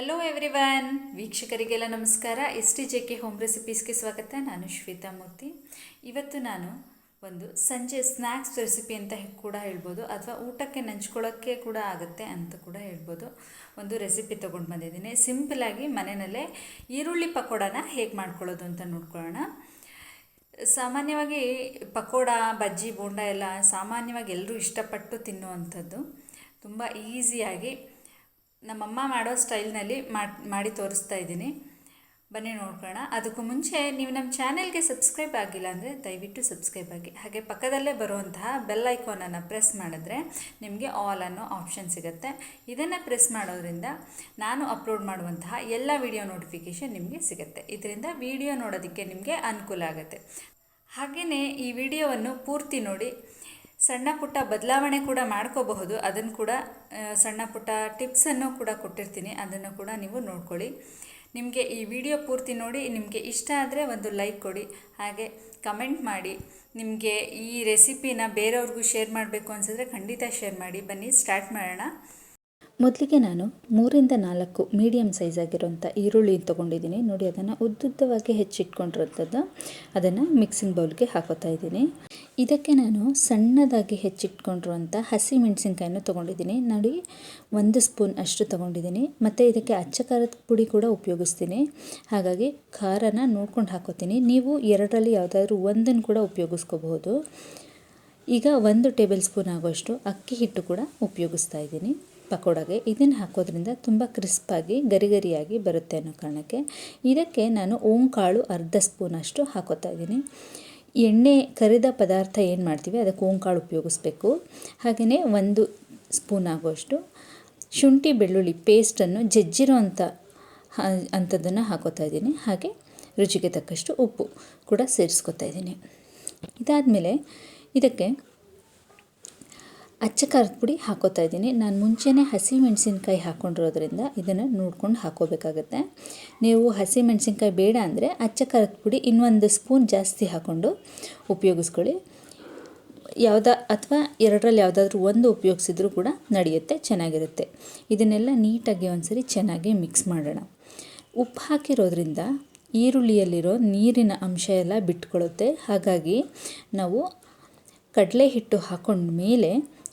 Hello everyone ವೀಕ್ಷಕರಿಗೆಲ್ಲ ನಮಸ್ಕಾರ. S T J K home ರೆಸಿಪೀಸ್ಗೆ ಸ್ವಾಗತ. ನಾನು ಶ್ವೇತಾ ಮೂರ್ತಿ. ಇವತ್ತು ನಾನು ಒಂದು ಸಂಜೆ ಸ್ನ್ಯಾಕ್ಸ್ ರೆಸಿಪಿ ಅಂತ ಕೂಡ ಹೇಳ್ಬೋದು. ಅಥವಾ ಊಟಕ್ಕೆ ನಂಚ್ಕೊಳ್ಳೋಕ್ಕೆ ಕೂಡ ಆಗುತ್ತೆ ಅಂತ ಕೂಡ ಹೇಳ್ಬೋದು. ಒಂದು ರೆಸಿಪಿ ತೊಗೊಂಡು ಬಂದಿದ್ದೀನಿ. ಸಿಂಪಲಾಗಿ ಮನೆಯಲ್ಲೇ ಈರುಳ್ಳಿ ಪಕೋಡನ ಹೇಗೆ ಮಾಡ್ಕೊಳ್ಳೋದು ಅಂತ ನೋಡ್ಕೊಳ್ಳೋಣ. ಸಾಮಾನ್ಯವಾಗಿ ಪಕೋಡ, ಬಜ್ಜಿ, ಬೋಂಡ ಎಲ್ಲ ಸಾಮಾನ್ಯವಾಗಿ ಎಲ್ಲರೂ ಇಷ್ಟಪಟ್ಟು ತಿನ್ನುವಂಥದ್ದು. ತುಂಬ ಈಸಿಯಾಗಿ ನಮ್ಮಮ್ಮ ಮಾಡೋ ಸ್ಟೈಲ್ನಲ್ಲಿ ಮಾಡಿ ತೋರಿಸ್ತಾ ಇದ್ದೀನಿ. ಬನ್ನಿ ನೋಡ್ಕೋಣ ಅದಕ್ಕೂ ಮುಂಚೆ ನೀವು ನಮ್ಮ ಚಾನೆಲ್ಗೆ ಸಬ್ಸ್ಕ್ರೈಬ್ ಆಗಿಲ್ಲ ಅಂದರೆ ದಯವಿಟ್ಟು ಸಬ್ಸ್ಕ್ರೈಬ್ ಆಗಿ. ಹಾಗೆ ಪಕ್ಕದಲ್ಲೇ ಬರುವಂತಹ ಬೆಲ್ ಐಕಾನನ್ನು ಪ್ರೆಸ್ ಮಾಡಿದ್ರೆ ನಿಮಗೆ ಆಲ್ ಅನ್ನೋ ಆಪ್ಷನ್ ಸಿಗುತ್ತೆ. ಇದನ್ನು ಪ್ರೆಸ್ ಮಾಡೋದ್ರಿಂದ ನಾನು ಅಪ್ಲೋಡ್ ಮಾಡುವಂತಹ ಎಲ್ಲ ವಿಡಿಯೋ ನೋಟಿಫಿಕೇಷನ್ ನಿಮಗೆ ಸಿಗುತ್ತೆ. ಇದರಿಂದ ವಿಡಿಯೋ ನೋಡೋದಕ್ಕೆ ನಿಮಗೆ ಅನುಕೂಲ ಆಗುತ್ತೆ. ಹಾಗೆಯೇ ಈ ವಿಡಿಯೋವನ್ನು ಪೂರ್ತಿ ನೋಡಿ ಸಣ್ಣ ಪುಟ್ಟ ಬದಲಾವಣೆ ಕೂಡ ಮಾಡ್ಕೋಬಹುದು. ಅದನ್ನು ಕೂಡ ಸಣ್ಣ ಪುಟ್ಟ ಟಿಪ್ಸನ್ನು ಕೂಡ ಕೊಟ್ಟಿರ್ತೀನಿ. ಅದನ್ನು ಕೂಡ ನೀವು ನೋಡ್ಕೊಳ್ಳಿ. ನಿಮಗೆ ಈ ವಿಡಿಯೋ ಪೂರ್ತಿ ನೋಡಿ, ನಿಮಗೆ ಇಷ್ಟ ಆದರೆ ಒಂದು ಲೈಕ್ ಕೊಡಿ. ಹಾಗೆ ಕಮೆಂಟ್ ಮಾಡಿ. ನಿಮಗೆ ಈ ರೆಸಿಪಿನ ಬೇರೆಯವ್ರಿಗೂ ಶೇರ್ ಮಾಡಬೇಕು ಅನಿಸಿದ್ರೆ ಖಂಡಿತ ಶೇರ್ ಮಾಡಿ. ಬನ್ನಿ, ಸ್ಟಾರ್ಟ್ ಮಾಡೋಣ. ಮೊದಲಿಗೆ ನಾನು ಮೂರಿಂದ ನಾಲ್ಕು ಮೀಡಿಯಮ್ ಸೈಜ್ ಆಗಿರೋಂಥ ಈರುಳ್ಳಿ ತೊಗೊಂಡಿದ್ದೀನಿ. ನೋಡಿ, ಅದನ್ನು ಉದ್ದುದ್ದವಾಗಿ ಹೆಚ್ಚಿಟ್ಕೊಂಡಿರೋಂಥದ್ದು ಅದನ್ನು ಮಿಕ್ಸಿಂಗ್ ಬೌಲ್ಗೆ ಹಾಕೋತಾ ಇದ್ದೀನಿ. ಇದಕ್ಕೆ ನಾನು ಸಣ್ಣದಾಗಿ ಹೆಚ್ಚಿಟ್ಕೊಂಡಿರುವಂಥ ಹಸಿ ಮೆಣಸಿನ್ಕಾಯನ್ನು ತೊಗೊಂಡಿದ್ದೀನಿ. ನೋಡಿ, ಒಂದು ಸ್ಪೂನ್ ಅಷ್ಟು ತೊಗೊಂಡಿದ್ದೀನಿ. ಮತ್ತು ಇದಕ್ಕೆ ಅಚ್ಚ ಖಾರದ ಪುಡಿ ಕೂಡ ಉಪಯೋಗಿಸ್ತೀನಿ. ಹಾಗಾಗಿ ಖಾರನ ನೋಡ್ಕೊಂಡು ಹಾಕೋತೀನಿ. ನೀವು ಎರಡರಲ್ಲಿ ಯಾವುದಾದ್ರೂ ಒಂದನ್ನು ಕೂಡ ಉಪಯೋಗಿಸ್ಕೋಬಹುದು. ಈಗ ಒಂದು ಟೇಬಲ್ ಸ್ಪೂನ್ ಆಗುವಷ್ಟು ಅಕ್ಕಿ ಹಿಟ್ಟು ಕೂಡ ಉಪಯೋಗಿಸ್ತಾ ಇದ್ದೀನಿ ಪಕೋಡಾಗೆ. ಇದನ್ನು ಹಾಕೋದ್ರಿಂದ ತುಂಬ ಕ್ರಿಸ್ಪಾಗಿ ಗರಿ ಗರಿಯಾಗಿ ಬರುತ್ತೆ ಅನ್ನೋ ಕಾರಣಕ್ಕೆ ಇದಕ್ಕೆ ನಾನು ಓಂಕಾಳು ಅರ್ಧ ಸ್ಪೂನಷ್ಟು ಹಾಕೋತಾ ಇದ್ದೀನಿ. ಎಣ್ಣೆ ಕರಿದ ಪದಾರ್ಥ ಏನು ಮಾಡ್ತೀವಿ? ಅದಕ್ಕೆ ಓಂಕಾಳು ಉಪಯೋಗಿಸ್ಬೇಕು. ಹಾಗೆಯೇ ಒಂದು ಸ್ಪೂನ್ ಆಗುವಷ್ಟು ಶುಂಠಿ, ಬೆಳ್ಳುಳ್ಳಿ ಪೇಸ್ಟನ್ನು ಜಜ್ಜಿರೋ ಅಂಥ ಅಂಥದ್ದನ್ನು ಹಾಕೋತಾ ಇದ್ದೀನಿ. ಹಾಗೆ ರುಚಿಗೆ ತಕ್ಕಷ್ಟು ಉಪ್ಪು ಕೂಡ ಸೇರಿಸ್ಕೊತಾ ಇದ್ದೀನಿ. ಇದಾದಮೇಲೆ ಇದಕ್ಕೆ ಅಚ್ಚ ಖಾರದ ಪುಡಿ ಹಾಕೋತಾ ಇದ್ದೀನಿ. ನಾನು ಮುಂಚೆನೇ ಹಸಿ ಮೆಣಸಿನ್ಕಾಯಿ ಹಾಕ್ಕೊಂಡಿರೋದ್ರಿಂದ ಇದನ್ನು ನೋಡ್ಕೊಂಡು ಹಾಕೋಬೇಕಾಗತ್ತೆ. ನೀವು ಹಸಿ ಮೆಣಸಿನ್ಕಾಯಿ ಬೇಡ ಅಂದರೆ ಅಚ್ಚ ಖಾರದ ಪುಡಿ ಇನ್ನೊಂದು ಸ್ಪೂನ್ ಜಾಸ್ತಿ ಹಾಕ್ಕೊಂಡು ಉಪಯೋಗಿಸ್ಕೊಳ್ಳಿ. ಯಾವುದ ಅಥವಾ ಎರಡರಲ್ಲಿ ಯಾವುದಾದ್ರೂ ಒಂದು ಉಪಯೋಗಿಸಿದ್ರೂ ಕೂಡ ನಡೆಯುತ್ತೆ, ಚೆನ್ನಾಗಿರುತ್ತೆ. ಇದನ್ನೆಲ್ಲ ನೀಟಾಗಿ ಒಂದ್ಸರಿ ಚೆನ್ನಾಗಿ ಮಿಕ್ಸ್ ಮಾಡೋಣ. ಉಪ್ಪು ಹಾಕಿರೋದ್ರಿಂದ ಈರುಳ್ಳಿಯಲ್ಲಿರೋ ನೀರಿನ ಅಂಶ ಎಲ್ಲ ಬಿಟ್ಕೊಳ್ಳುತ್ತೆ ಹಾಗಾಗಿ ನಾವು ಕಡಲೆ ಹಿಟ್ಟು ಹಾಕೊಂಡ ಮೇಲೆ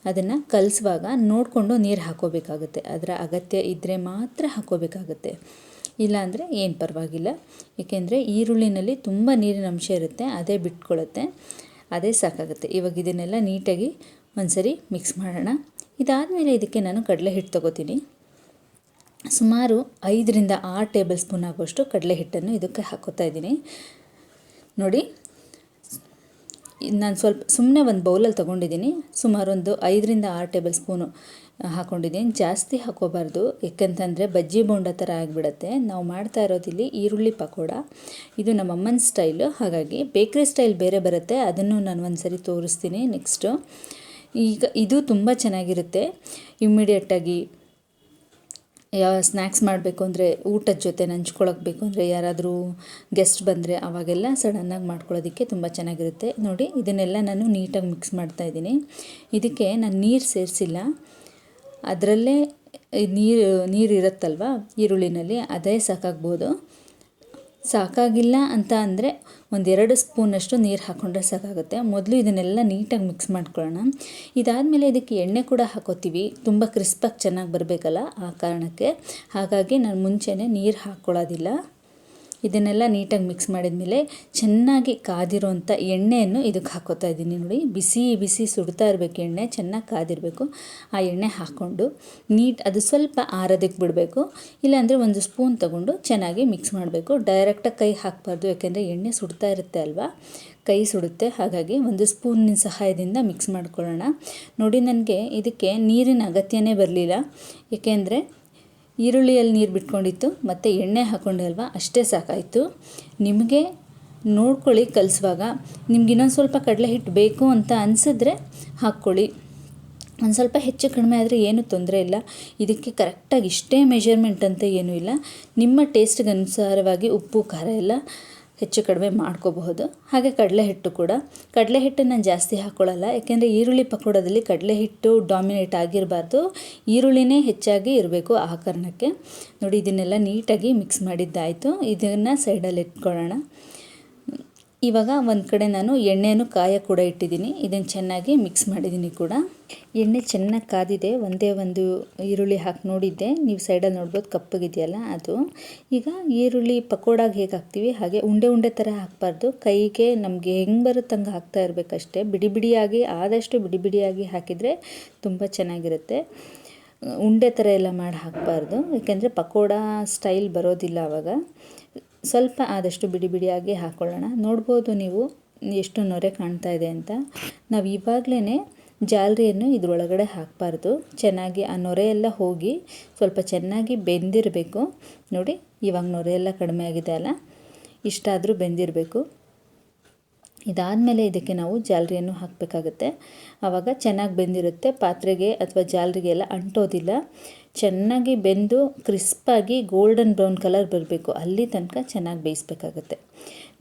ಅದನ್ನು ಕಲಿಸುವಾಗ ನೋಡಿಕೊಂಡು ನೀರು ಹಾಕೋಬೇಕಾಗುತ್ತೆ. ಅದರ ಅಗತ್ಯ ಇದ್ದರೆ ಮಾತ್ರ ಹಾಕೋಬೇಕಾಗುತ್ತೆ. ಇಲ್ಲಾಂದರೆ ಏನು ಪರವಾಗಿಲ್ಲ. ಏಕೆಂದರೆ ಈರುಳ್ಳಿನಲ್ಲಿ ತುಂಬ ನೀರಿನ ಅಂಶ ಇರುತ್ತೆ, ಅದೇ ಬಿಟ್ಕೊಳ್ಳುತ್ತೆ ಅದೇ ಸಾಕಾಗುತ್ತೆ. ಇವಾಗ ಇದನ್ನೆಲ್ಲ ನೀಟಾಗಿ ಒಂದ್ಸರಿ ಮಿಕ್ಸ್ ಮಾಡೋಣ. ಇದಾದಮೇಲೆ ಇದಕ್ಕೆ ನಾನು ಕಡಲೆ ಹಿಟ್ಟು ತೊಗೋತೀನಿ. ಸುಮಾರು ಐದರಿಂದ ಆರು ಟೇಬಲ್ ಸ್ಪೂನ್ ಆಗುವಷ್ಟು ಕಡಲೆ ಹಿಟ್ಟನ್ನು ಇದಕ್ಕೆ ಹಾಕೋತಾ ಇದ್ದೀನಿ. ನೋಡಿ ನಾನು ಸ್ವಲ್ಪ ಸುಮ್ಮನೆ ಒಂದು ಬೌಲಲ್ಲಿ ತೊಗೊಂಡಿದ್ದೀನಿ. ಸುಮಾರು ಒಂದು ಐದರಿಂದ ಆರು ಟೇಬಲ್ ಸ್ಪೂನು ಹಾಕ್ಕೊಂಡಿದ್ದೀನಿ ಜಾಸ್ತಿ ಹಾಕೋಬಾರ್ದು ಯಾಕಂತಂದರೆ ಬಜ್ಜಿ ಬೋಂಡ ಥರ ಆಗಿಬಿಡುತ್ತೆ. ನಾವು ಮಾಡ್ತಾ ಇರೋದಿಲ್ಲಿ ಈರುಳ್ಳಿ ಪಕೋಡ. ಇದು ನಮ್ಮ ಅಮ್ಮನ ಸ್ಟೈಲು. ಹಾಗಾಗಿ ಬೇಕ್ರಿ ಸ್ಟೈಲ್ ಬೇರೆ ಬರುತ್ತೆ. ಅದನ್ನು ನಾನು ಒಂದು ಸರಿ ತೋರಿಸ್ತೀನಿ ನೆಕ್ಸ್ಟು. ಈಗ ಇದು ತುಂಬ ಚೆನ್ನಾಗಿರುತ್ತೆ. ಇಮ್ಮಿಡಿಯೇಟಾಗಿ ಯಾವ ಸ್ನ್ಯಾಕ್ಸ್ ಮಾಡಬೇಕು ಅಂದರೆ ಊಟದ ಜೊತೆ ನಂಚ್ಕೊಳಕ್ಕೆ ಬೇಕು ಅಂದರೆ ಯಾರಾದರೂ ಗೆಸ್ಟ್ ಬಂದರೆ ಅವಾಗೆಲ್ಲ ಸಡನ್ನಾಗಿ ಮಾಡ್ಕೊಳ್ಳೋದಕ್ಕೆ ತುಂಬ ಚೆನ್ನಾಗಿರುತ್ತೆ. ನೋಡಿ, ಇದನ್ನೆಲ್ಲ ನಾನು ನೀಟಾಗಿ ಮಿಕ್ಸ್ ಮಾಡ್ತಾ ಇದ್ದೀನಿ. ಇದಕ್ಕೆ ನಾನು ನೀರು ಸೇರಿಸಿಲ್ಲ. ಅದರಲ್ಲೇ ನೀರು ನೀರು ಇರುತ್ತಲ್ವ? ಈರುಳ್ಳಿನಲ್ಲಿ, ಅದೇ ಸಾಕಾಗ್ಬೋದು. ಸಾಕಾಗಿಲ್ಲ ಅಂತ ಅಂದರೆ ಒಂದೆರಡು ಸ್ಪೂನಷ್ಟು ನೀರು ಹಾಕ್ಕೊಂಡ್ರೆ ಸಾಕಾಗುತ್ತೆ. ಮೊದಲು ಇದನ್ನೆಲ್ಲ ನೀಟಾಗಿ ಮಿಕ್ಸ್ ಮಾಡ್ಕೊಳ್ಳೋಣ. ಇದಾದಮೇಲೆ ಇದಕ್ಕೆ ಎಣ್ಣೆ ಕೂಡ ಹಾಕೋತೀವಿ. ತುಂಬ ಕ್ರಿಸ್ಪಾಗಿ ಚೆನ್ನಾಗಿ ಬರಬೇಕಲ್ಲ ಆ ಕಾರಣಕ್ಕೆ. ಹಾಗಾಗಿ ನಾನು ಮುಂಚೆನೇ ನೀರು ಹಾಕ್ಕೊಳ್ಳೋದಿಲ್ಲ ಇದನ್ನೆಲ್ಲ ನೀಟಾಗಿ ಮಿಕ್ಸ್ ಮಾಡಿದ್ಮೇಲೆ ಚೆನ್ನಾಗಿ ಕಾದಿರೋಂಥ ಎಣ್ಣೆಯನ್ನು ಇದಕ್ಕೆ ಹಾಕೋತಾ ಇದ್ದೀನಿ. ನೋಡಿ, ಬಿಸಿ ಬಿಸಿ ಸುಡ್ತಾ ಇರಬೇಕು ಎಣ್ಣೆ, ಚೆನ್ನಾಗಿ ಕಾದಿರಬೇಕು. ಆ ಎಣ್ಣೆ ಹಾಕ್ಕೊಂಡು ನೀಟ್ ಅದು ಸ್ವಲ್ಪ ಆರೋದಕ್ಕೆ ಬಿಡಬೇಕು. ಇಲ್ಲಾಂದರೆ ಒಂದು ಸ್ಪೂನ್ ತಗೊಂಡು ಚೆನ್ನಾಗಿ ಮಿಕ್ಸ್ ಮಾಡಬೇಕು. ಡೈರೆಕ್ಟಾಗಿ ಕೈ ಹಾಕಬಾರ್ದು, ಯಾಕೆಂದರೆ ಎಣ್ಣೆ ಸುಡ್ತಾ ಇರುತ್ತೆ ಅಲ್ವಾ? ಕೈ ಸುಡುತ್ತೆ, ಹಾಗಾಗಿ ಒಂದು ಸ್ಪೂನಿನ ಸಹಾಯದಿಂದ ಮಿಕ್ಸ್ ಮಾಡ್ಕೊಳ್ಳೋಣ. ನೋಡಿ, ನನಗೆ ಇದಕ್ಕೆ ನೀರಿನ ಅಗತ್ಯನೇ ಬರಲಿಲ್ಲ. ಏಕೆಂದರೆ ಈರುಳ್ಳಿಯಲ್ಲಿ ನೀರು ಬಿಟ್ಕೊಂಡಿತ್ತು, ಮತ್ತು ಎಣ್ಣೆ ಹಾಕ್ಕೊಂಡೆ ಅಲ್ವಾ ಅಷ್ಟೇ ಸಾಕಾಯಿತು. ನಿಮಗೆ ನೋಡ್ಕೊಳ್ಳಿ ಕಲಿಸುವಾಗ. ನಿಮ್ಗೆ ಇನ್ನೊಂದು ಸ್ವಲ್ಪ ಕಡಲೆ ಹಿಟ್ಟು ಬೇಕು ಅಂತ ಅನಿಸಿದ್ರೆ ಹಾಕ್ಕೊಳ್ಳಿ. ಒಂದು ಸ್ವಲ್ಪ ಹೆಚ್ಚು ಕಡಿಮೆ ಆದರೆ ಏನೂ ತೊಂದರೆ ಇಲ್ಲ. ಇದಕ್ಕೆ ಕರೆಕ್ಟಾಗಿ ಇಷ್ಟೇ ಮೆಜರ್ಮೆಂಟ್ ಅಂತ ಏನೂ ಇಲ್ಲ. ನಿಮ್ಮ ಟೇಸ್ಟ್ಗೆ ಅನುಸಾರವಾಗಿ ಉಪ್ಪು, ಖಾರ ಎಲ್ಲ ಹೆಚ್ಚು ಕಡಿಮೆ ಮಾಡ್ಕೋಬಹುದು. ಹಾಗೆ ಕಡಲೆ ಹಿಟ್ಟು ಕೂಡ. ಕಡಲೆ ಹಿಟ್ಟನ್ನು ನಾನು ಜಾಸ್ತಿ ಹಾಕ್ಕೊಳ್ಳಲ್ಲ ಯಾಕೆಂದರೆ ಈರುಳ್ಳಿ ಪಕೋಡದಲ್ಲಿ ಕಡಲೆ ಹಿಟ್ಟು ಡಾಮಿನೇಟ್ ಆಗಿರಬಾರ್ದು. ಈರುಳ್ಳಿನೇ ಹೆಚ್ಚಾಗಿ ಇರಬೇಕು ಆ ನೋಡಿ, ಇದನ್ನೆಲ್ಲ ನೀಟಾಗಿ ಮಿಕ್ಸ್ ಮಾಡಿದ್ದಾಯಿತು. ಇದನ್ನು ಸೈಡಲ್ಲಿ ಇಟ್ಕೊಳ್ಳೋಣ. ಇವಾಗ ಒಂದು ಕಡೆ ನಾನು ಎಣ್ಣೆಯನ್ನು ಕಾಯ ಕೂಡ ಇಟ್ಟಿದ್ದೀನಿ. ಇದನ್ನು ಚೆನ್ನಾಗಿ ಮಿಕ್ಸ್ ಮಾಡಿದ್ದೀನಿ ಕೂಡ. ಎಣ್ಣೆ ಚೆನ್ನಾಗಿ ಕಾದಿದೆ. ಒಂದೇ ಒಂದು ಈರುಳ್ಳಿ ಹಾಕಿ ನೋಡಿದ್ದೆ. ನೀವು ಸೈಡಲ್ಲಿ ನೋಡ್ಬೋದು ಕಪ್ಪಗಿದೆಯಲ್ಲ ಅದು. ಈಗ ಈರುಳ್ಳಿ ಪಕೋಡಾಗೆ ಹೇಗೆ ಹಾಕ್ತೀವಿ? ಹಾಗೆ ಉಂಡೆ ಉಂಡೆ ಥರ ಹಾಕಬಾರ್ದು. ಕೈಗೆ ನಮಗೆ ಹೆಂಗೆ ಬರುತ್ತಂಗೆ ಹಾಕ್ತಾ ಇರಬೇಕಷ್ಟೇ. ಬಿಡಿ ಬಿಡಿಯಾಗಿ ಆದಷ್ಟು ಬಿಡಿ ಬಿಡಿಯಾಗಿ ಹಾಕಿದರೆ ತುಂಬ ಚೆನ್ನಾಗಿರುತ್ತೆ. ಉಂಡೆ ಥರ ಎಲ್ಲ ಮಾಡಿ ಹಾಕಬಾರ್ದು. ಯಾಕೆಂದರೆ ಪಕೋಡ ಸ್ಟೈಲ್ ಬರೋದಿಲ್ಲ ಆವಾಗ ಸ್ವಲ್ಪ ಆದಷ್ಟು ಬಿಡಿ ಬಿಡಿಯಾಗಿ ಹಾಕ್ಕೊಳ್ಳೋಣ ನೋಡ್ಬೋದು ನೀವು ಎಷ್ಟು ನೊರೆ ಕಾಣ್ತಾ ಇದೆ ಅಂತ. ನಾವು ಇವಾಗಲೇ ಜಾಲರಿಯನ್ನು ಇದರೊಳಗಡೆ ಹಾಕಬಾರ್ದು. ಚೆನ್ನಾಗಿ ಆ ನೊರೆ ಎಲ್ಲ ಹೋಗಿ ಸ್ವಲ್ಪ ಚೆನ್ನಾಗಿ ಬೆಂದಿರಬೇಕು. ನೋಡಿ, ಇವಾಗ ನೊರೆ ಎಲ್ಲ ಕಡಿಮೆ ಆಗಿದೆ ಅಲ್ಲ? ಇಷ್ಟಾದರೂ ಬೆಂದಿರಬೇಕು. ಇದಾದಮೇಲೆ ಇದಕ್ಕೆ ನಾವು ಜಾಲರಿಯನ್ನು ಹಾಕಬೇಕಾಗುತ್ತೆ. ಆವಾಗ ಚೆನ್ನಾಗಿ ಬೆಂದಿರುತ್ತೆ. ಪಾತ್ರೆಗೆ ಅಥವಾ ಜಾಲರಿಗೆ ಎಲ್ಲ ಅಂಟೋದಿಲ್ಲ. ಚೆನ್ನಾಗಿ ಬೆಂದು ಕ್ರಿಸ್ಪಾಗಿ ಗೋಲ್ಡನ್ ಬ್ರೌನ್ ಕಲರ್ ಬರಬೇಕು. ಅಲ್ಲಿ ತನಕ ಚೆನ್ನಾಗಿ ಬೇಯಿಸ್ಬೇಕಾಗುತ್ತೆ.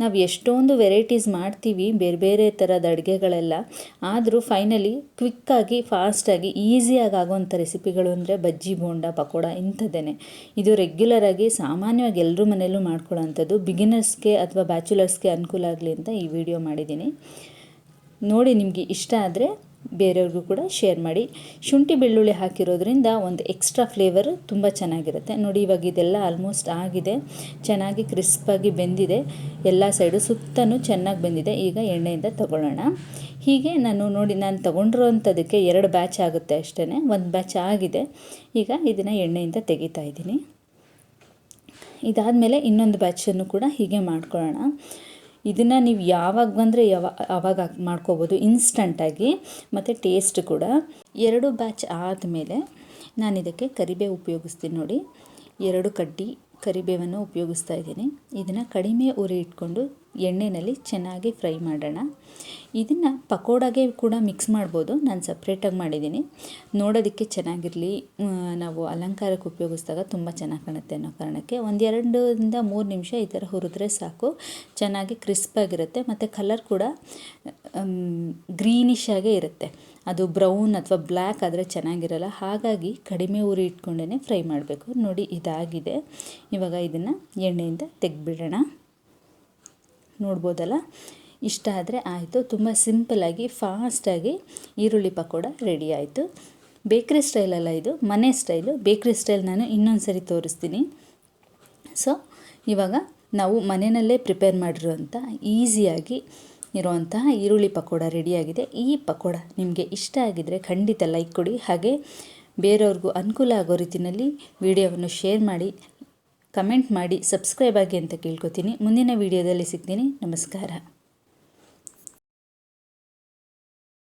ನಾವು ಎಷ್ಟೊಂದು ವೆರೈಟೀಸ್ ಮಾಡ್ತೀವಿ, ಬೇರೆ ಬೇರೆ ಥರದ ಅಡುಗೆಗಳೆಲ್ಲ. ಆದರೂ ಫೈನಲಿ ಕ್ವಿಕ್ಕಾಗಿ ಫಾಸ್ಟಾಗಿ ಈಸಿಯಾಗಿ ಆಗೋವಂಥ ರೆಸಿಪಿಗಳು ಅಂದರೆ ಬಜ್ಜಿ, ಬೋಂಡ, ಪಕೋಡ ಇಂಥದ್ದೇನೆ. ಇದು ರೆಗ್ಯುಲರಾಗಿ ಸಾಮಾನ್ಯವಾಗಿ ಎಲ್ಲರೂ ಮನೆಯಲ್ಲೂ ಮಾಡ್ಕೊಳ್ಳೋಂಥದ್ದು. ಬಿಗಿನರ್ಸ್ಗೆ ಅಥವಾ ಬ್ಯಾಚುಲರ್ಸ್ಗೆ ಅನುಕೂಲ ಆಗಲಿ ಅಂತ ಈ ವಿಡಿಯೋ ಮಾಡಿದ್ದೀನಿ. ನೋಡಿ ನಿಮಗೆ ಇಷ್ಟ ಆದರೆ ಬೇರೆಯವ್ರಿಗೂ ಕೂಡ ಶೇರ್ ಮಾಡಿ. ಶುಂಠಿ ಬೆಳ್ಳುಳ್ಳಿ ಹಾಕಿರೋದ್ರಿಂದ ಒಂದು ಎಕ್ಸ್ಟ್ರಾ ಫ್ಲೇವರ್ ತುಂಬ ಚೆನ್ನಾಗಿರುತ್ತೆ. ನೋಡಿ ಇವಾಗ ಇದೆಲ್ಲ ಆಲ್ಮೋಸ್ಟ್ ಆಗಿದೆ. ಚೆನ್ನಾಗಿ ಕ್ರಿಸ್ಪಾಗಿ ಬೆಂದಿದೆ. ಎಲ್ಲ ಸೈಡು ಸುತ್ತಲೂ ಚೆನ್ನಾಗಿ ಬೆಂದಿದೆ. ಈಗ ಎಣ್ಣೆಯಿಂದ ತಗೊಳ್ಳೋಣ. ಹೀಗೆ ನಾನು ನೋಡಿ ನಾನು ತೊಗೊಂಡಿರೋವಂಥದ್ದಕ್ಕೆ ಎರಡು ಬ್ಯಾಚ್ ಆಗುತ್ತೆ ಅಷ್ಟೇ ಒಂದು ಬ್ಯಾಚ್ ಆಗಿದೆ. ಈಗ ಇದನ್ನು ಎಣ್ಣೆಯಿಂದ ತೆಗಿತಾ ಇದ್ದೀನಿ. ಇದಾದಮೇಲೆ ಇನ್ನೊಂದು ಬ್ಯಾಚನ್ನು ಕೂಡ ಹೀಗೆ ಮಾಡ್ಕೊಳ್ಳೋಣ. ಇದನ್ನು ನೀವು ಯಾವಾಗ ಬಂದರೆ ಯಾವ ಆವಾಗ ಮಾಡ್ಕೋಬೋದು ಇನ್ಸ್ಟಂಟಾಗಿ ಮತ್ತು ಟೇಸ್ಟ್ ಕೂಡ. ಎರಡು ಬ್ಯಾಚ್ ಆದಮೇಲೆ ನಾನು ಇದಕ್ಕೆ ಕರಿಬೇವು ಉಪಯೋಗಿಸ್ತೀನಿ ನೋಡಿ. ಎರಡು ಕಡ್ಡಿ ಕರಿಬೇವನ್ನು ಉಪಯೋಗಿಸ್ತಾ ಇದ್ದೀನಿ. ಇದನ್ನು ಕಡಿಮೆ ಉರಿ ಇಟ್ಕೊಂಡು ಎಣ್ಣೆಯಲ್ಲಿ ಚೆನ್ನಾಗಿ ಫ್ರೈ ಮಾಡೋಣ. ಇದನ್ನು ಪಕೋಡಾಗೆ ಕೂಡ ಮಿಕ್ಸ್ ಮಾಡ್ಬೋದು. ನಾನು ಸಪ್ರೇಟಾಗಿ ಮಾಡಿದ್ದೀನಿ. ನೋಡೋದಕ್ಕೆ ಚೆನ್ನಾಗಿರಲಿ. ನಾವು ಅಲಂಕಾರಕ್ಕೆ ಉಪಯೋಗಿಸಿದಾಗ ತುಂಬ ಚೆನ್ನಾಗಿ ಕಾಣುತ್ತೆ ಅನ್ನೋ ಕಾರಣಕ್ಕೆ ಒಂದೆರಡರಿಂದ ಮೂರು ನಿಮಿಷ ಈ ಥರ ಹುರಿದ್ರೆ ಸಾಕು. ಚೆನ್ನಾಗಿ ಕ್ರಿಸ್ಪಾಗಿರುತ್ತೆ ಮತ್ತು ಕಲರ್ ಕೂಡ ಗ್ರೀನಿಶ್ ಆಗೇ ಇರುತ್ತೆ. ಅದು ಬ್ರೌನ್ ಅಥವಾ ಬ್ಲ್ಯಾಕ್ ಆದರೆ ಚೆನ್ನಾಗಿರಲ್ಲ. ಹಾಗಾಗಿ ಕಡಿಮೆ ಉರಿ ಇಟ್ಕೊಂಡೇ ಫ್ರೈ ಮಾಡಬೇಕು. ನೋಡಿ ಇದಾಗಿದೆ. ಇವಾಗ ಇದನ್ನು ಎಣ್ಣೆಯಿಂದ ತೆಗೆದ್ಬಿಡೋಣ. ನೋಡ್ಬೋದಲ್ಲ? ಇಷ್ಟ ಆದರೆ ಆಯಿತು. ತುಂಬ ಸಿಂಪಲಾಗಿ ಫಾಸ್ಟಾಗಿ ಈರುಳ್ಳಿ ಪಕೋಡ ರೆಡಿ ಆಯಿತು. ಬೇಕ್ರಿ ಸ್ಟೈಲಲ್ಲ ಇದು. ಮನೆ ಸ್ಟೈಲು ಬೇಕ್ರಿ ಸ್ಟೈಲ್ ನಾನು ಇನ್ನೊಂದು ಸರಿ ತೋರಿಸ್ತೀನಿ. ಸೊ ಇವಾಗ ನಾವು ಮನೆಯಲ್ಲೇ ಪ್ರಿಪೇರ್ ಮಾಡಿರುವಂಥ ಈಸಿಯಾಗಿ ಇರುವಂತಹ ಈರುಳ್ಳಿ ಪಕೋಡ ರೆಡಿಯಾಗಿದೆ ಈ ಪಕೋಡ ನಿಮಗೆ ಇಷ್ಟ ಆಗಿದರೆ ಖಂಡಿತ ಲೈಕ್ ಕೊಡಿ. ಹಾಗೆ ಬೇರೆಯವ್ರಿಗೂ ಅನುಕೂಲ ಆಗೋ ರೀತಿಯಲ್ಲಿ ವಿಡಿಯೋವನ್ನು ಶೇರ್ ಮಾಡಿ. ಕಮೆಂಟ್ ಮಾಡಿ ಸಬ್ಸ್ಕ್ರೈಬ್ ಆಗಿ ಅಂತ ಕೇಳ್ಕೊತೀನಿ. ಮುಂದಿನ ವಿಡಿಯೋದಲ್ಲಿ ಸಿಗ್ತೀನಿ. ನಮಸ್ಕಾರ.